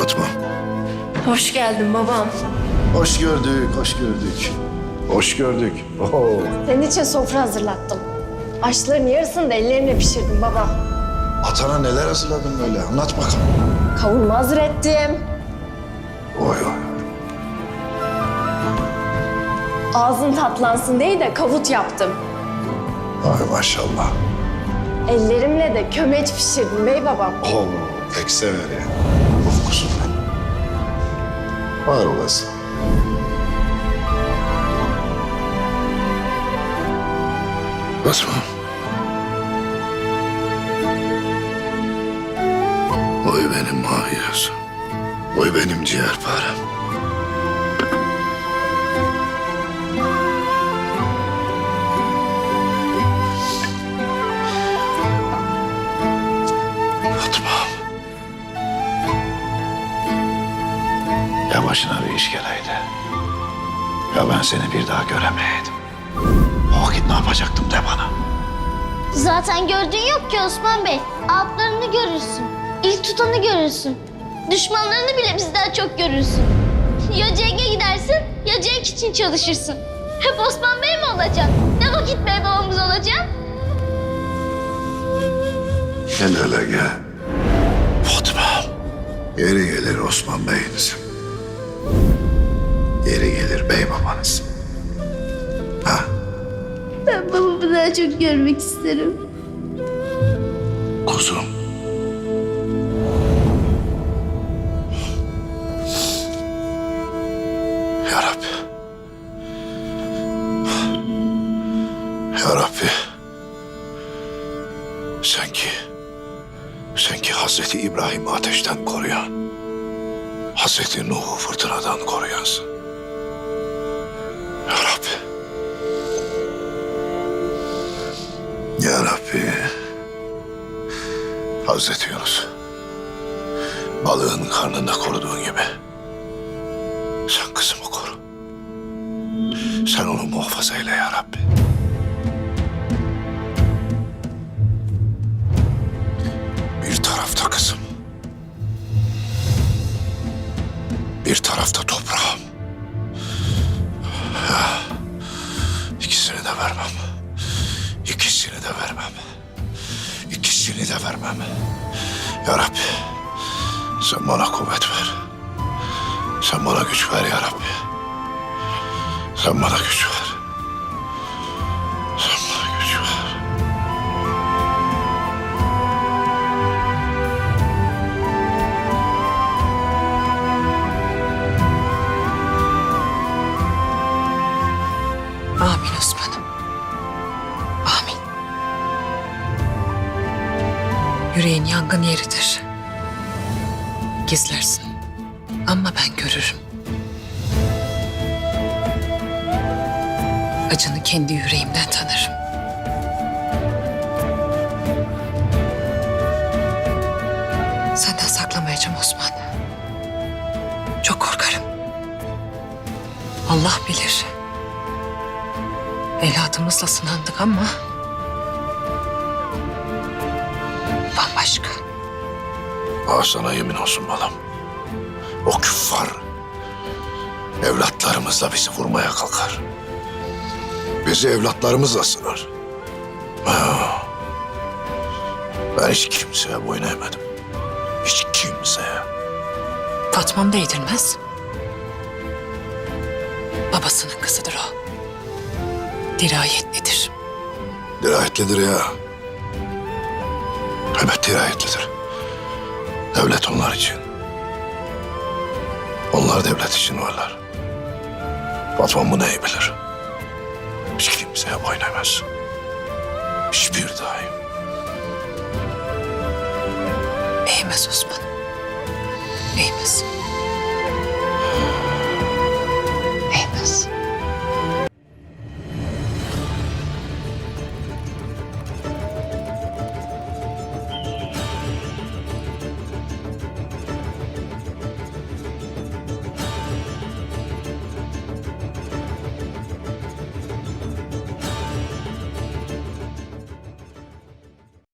Fatma. Hoş geldin babam. Hoş gördük, hoş gördük. Hoş gördük. Oo. Senin için sofra hazırlattım. Aşçıların yarısını da ellerimle pişirdim baba. Atana neler hazırladın böyle? Anlat bakalım. Kavurma hazır ettim. Oy oy. Ağzın tatlansın diye de kavut yaptım. Ay maşallah. Ellerimle de kömeç pişirdim bey babam. Oo, pek sever ya. Kuzum benim. Var olasın. Basma. Oy benim mavi yazım. Oy benim ciğerparem. Başına bir iş geleydi. Ya ben seni bir daha göremeyeydim. O vakit ne yapacaktım de bana. Zaten gördüğün yok ki Osman Bey. Altlarını görürsün. İlk tutanı görürsün. Düşmanlarını bile bizden çok görürsün. Ya Cenk'e gidersin ya Cenk için çalışırsın. Hep Osman Bey mi olacaksın? Ne vakit bey babamız olacaksın? Gel hele gel. Fatma. Yeri gelir Osman Bey'iniz. Yeri babanız. Ha? Ben babamı daha çok görmek isterim. Kuzum. Ya Rabbi. Ya Rabbi. Sen ki, sen ki Hazreti İbrahim'i ateşten koruyan, Hazreti Nuh'u fırtınadan koruyansın. Hazreti Yunus. Balığın karnında koruduğun gibi. Sen kızımı koru. Sen onu muhafaza eyle ya Rabbi. Bir tarafta kızım. Bir tarafta toprağım. İkisini de vermem. De vermem. Ya Rabbi, sen bana kuvvet ver. Sen bana güç ver ya Rabbi. Sen bana güç ver. Yüreğin yangın yeridir. Gizlersin. Ama ben görürüm. Acını kendi yüreğimden tanırım. Senden saklamayacağım Osman. Çok korkarım. Allah bilir. Evladımızla sınandık ama... Ah sana yemin olsun balam. O küffar evlatlarımızla bizi vurmaya kalkar. Bizi evlatlarımızla sınar. Ben hiç kimseye boyun eğmedim. Hiç kimseye. Fatma'm değdirmez. Babasının kızıdır o. Dirayetlidir. Dirayetlidir ya. Evet dirayetlidir. Devlet onlar için. Onlar devlet için varlar. Fatma bunu iyi bilir. Hiç kimseye boyun eğmez. Hiçbir daim. Eğmez Osman.